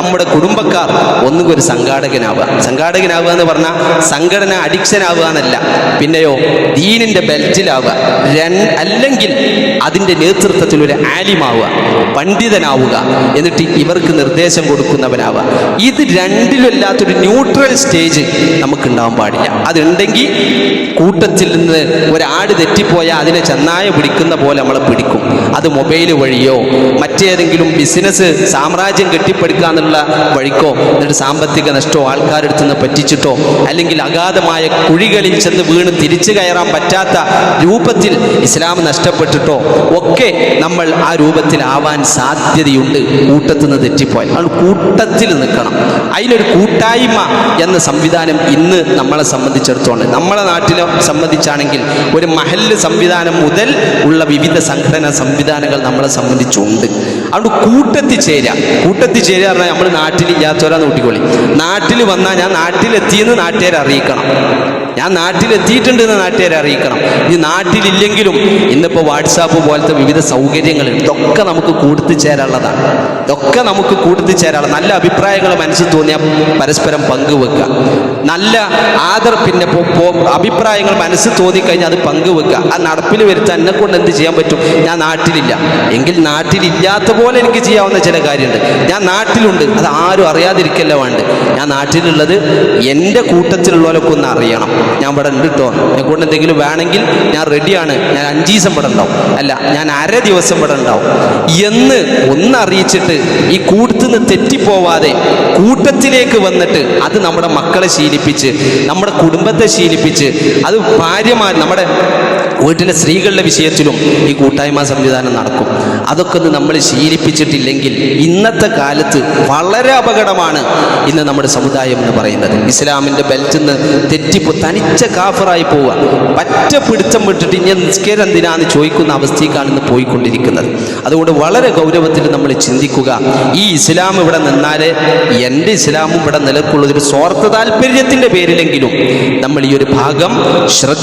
നമ്മുടെ കുടുംബക്കാർ ഒന്നുകിൽ ഒരു സംഘാടകനാവുക. സംഘാടകനാവുക എന്ന് പറഞ്ഞാൽ സംഘടന അഡിക്ഷൻ ആവുക എന്നല്ല. പിന്നെയോ ദീനിന്റെ ബെൽറ്റിലാവുക. അല്ലെങ്കിൽ അതിന്റെ നേതൃത്വത്തിൽ ഒരു ആലിമാവുക. പണ്ഡിതനാവുക. എന്നിട്ട് ഇവർക്ക് നിർദ്ദേശം കൊടുക്കുന്നവനാവുക. ഇത് രണ്ടിലല്ലാത്തൊരു ന്യൂട്രൽ സ്റ്റേജ് നമുക്കുണ്ടാവാൻ പാടില്ല. അതുണ്ടെങ്കിൽ കൂട്ടത്തിൽ നിന്ന് ഒരാട് തെറ്റിപ്പോയാൽ അതിനെ ചെന്നായ പിടിക്കുന്ന പോലെ നമ്മളെ പിടിക്കും. അത് മൊബൈൽ വഴിയോ മറ്റേതെങ്കിലും ബിസിനസ് സാമ്രാജ്യം കെട്ടിപ്പടുക്കുക എന്നുള്ള വഴിക്കോ എന്നിട്ട് സാമ്പത്തിക നഷ്ടമോ ആൾക്കാരെടുത്ത് നിന്ന് പറ്റിച്ചിട്ടോ അല്ലെങ്കിൽ അഗാധമായ കുഴികളിൽ ചെന്ന് വീണ് തിരിച്ചു കയറാൻ പറ്റാത്ത രൂപത്തിൽ ഇസ്ലാം നഷ്ടപ്പെട്ടിട്ടോ ഒക്കെ നമ്മൾ ആ രൂപത്തിലാവാൻ സാധ്യതയുണ്ട്. കൂട്ടത്തിൽ നിന്ന് തെറ്റിപ്പോയാൽ നമ്മൾ കൂട്ടത്തിൽ നിൽക്കണം. അതിലൊരു കൂട്ടായ്മ എന്ന സംവിധാനം ഇന്ന് നമ്മളെ സംബന്ധിച്ചിടത്തോളം നമ്മളെ നാട്ടിലെ സംബന്ധിച്ചാണെങ്കിൽ ഒരു മഹൽ സംവിധാനം മുതൽ ഉള്ള വിവിധ സംഘടനാ സംവിധാനങ്ങൾ നമ്മളെ സംബന്ധിച്ചുണ്ട്. അതുകൊണ്ട് കൂട്ടത്തിൽ ചേരുക കൂട്ടത്തിൽ ചേരുക പറഞ്ഞാൽ നമ്മൾ നാട്ടിലില്ലാത്തവരാ നോട്ടിക്കോളി നാട്ടിൽ വന്നാൽ ഞാൻ നാട്ടിലെത്തിയെന്ന് നാട്ടുകാരെ അറിയിക്കണം ഞാൻ നാട്ടിലെത്തിയിട്ടുണ്ട് എന്ന് നാട്ടുകാരെ അറിയിക്കണം. ഇനി നാട്ടിലില്ലെങ്കിലും ഇന്നിപ്പോൾ വാട്സാപ്പ് പോലത്തെ വിവിധ സൗകര്യങ്ങൾ ഇതൊക്കെ നമുക്ക് കൂടുതൽ ചേരാനുള്ളതാണ്. ഇതൊക്കെ നമുക്ക് കൂടുതൽ ചേരാനുള്ള നല്ല അഭിപ്രായങ്ങൾ മനസ്സിൽ തോന്നിയാൽ പരസ്പരം പങ്കുവെക്കുക. നല്ല ആദർ പിന്നെ അഭിപ്രായങ്ങൾ മനസ്സിൽ തോന്നിക്കഴിഞ്ഞാൽ അത് പങ്കുവെക്കുക. ആ നടപ്പിൽ വരുത്താൻ എന്നെ കൊണ്ട് എന്ത് ചെയ്യാൻ പറ്റും? ഞാൻ നാട്ടിലില്ല. എങ്കിൽ നാട്ടിലില്ലാത്ത പോലെ എനിക്ക് ചെയ്യാവുന്ന ചില കാര്യമുണ്ട്. ഞാൻ നാട്ടിലുണ്ട്. അത് ആരും അറിയാതിരിക്കല്ല വേണ്ട ഞാൻ നാട്ടിലുള്ളത് എന്റെ കൂട്ടത്തിലുള്ളവരൊക്കെ ഒന്ന് അറിയണം. ഞാൻ ഇവിടെ ഉണ്ട് കേട്ടോ എന്നെ എന്തെങ്കിലും വേണമെങ്കിൽ ഞാൻ റെഡിയാണ് ഞാൻ അഞ്ച് ദിവസം ഇവിടെ ഉണ്ടാവും. അല്ല ഞാൻ അര ദിവസം ഇവിടെ ഉണ്ടാവും. എന്ന് ഒന്നറിയിച്ചിട്ട് ഈ കൂട്ടത്തിൽ നിന്ന് തെറ്റിപ്പോവാതെ കൂട്ടത്തിലേക്ക് വന്നിട്ട് അത് നമ്മുടെ മക്കളെ ശീലിപ്പിച്ച് നമ്മുടെ കുടുംബത്തെ ശീലിപ്പിച്ച് അത് ഭാര്യമാർ നമ്മുടെ വീട്ടിലെ സ്ത്രീകളുടെ വിഷയത്തിലും ഈ കൂട്ടായ്മ സംവിധാനം നടക്കും. അതൊക്കെ ഒന്ന് നമ്മൾ ശീലിപ്പിച്ചിട്ടില്ലെങ്കിൽ ഇന്നത്തെ കാലത്ത് വളരെ അപകടമാണ് ഇന്ന് നമ്മുടെ സമുദായം എന്ന് പറയുന്നത്. ഇസ്ലാമിന്റെ ബെൽറ്റിൽ നിന്ന് തെറ്റിപ്പോ തനിച്ച കാഫറായി പോവുക. പറ്റ പിടുത്തം വിട്ടിട്ട് ഇനി നിസ്കേരം എന്തിനാന്ന് ചോദിക്കുന്ന അവസ്ഥയ്ക്കാണ് ഇന്ന് പോയിക്കൊണ്ടിരിക്കുന്നത്. അതുകൊണ്ട് വളരെ ഗൗരവത്തിൽ നമ്മൾ ചിന്തിക്കുക. ഈ ഇസ്ലാം ഇവിടെ നിന്നാലേ എന്റെ ഇസ്ലാമും ഇവിടെ നിലക്കുള്ളതൊരു സ്വാർത്ഥ താല്പര്യത്തിന്റെ പേരിലെങ്കിലും നമ്മൾ ഈ ഒരു ഭാഗം ശ്രദ്ധ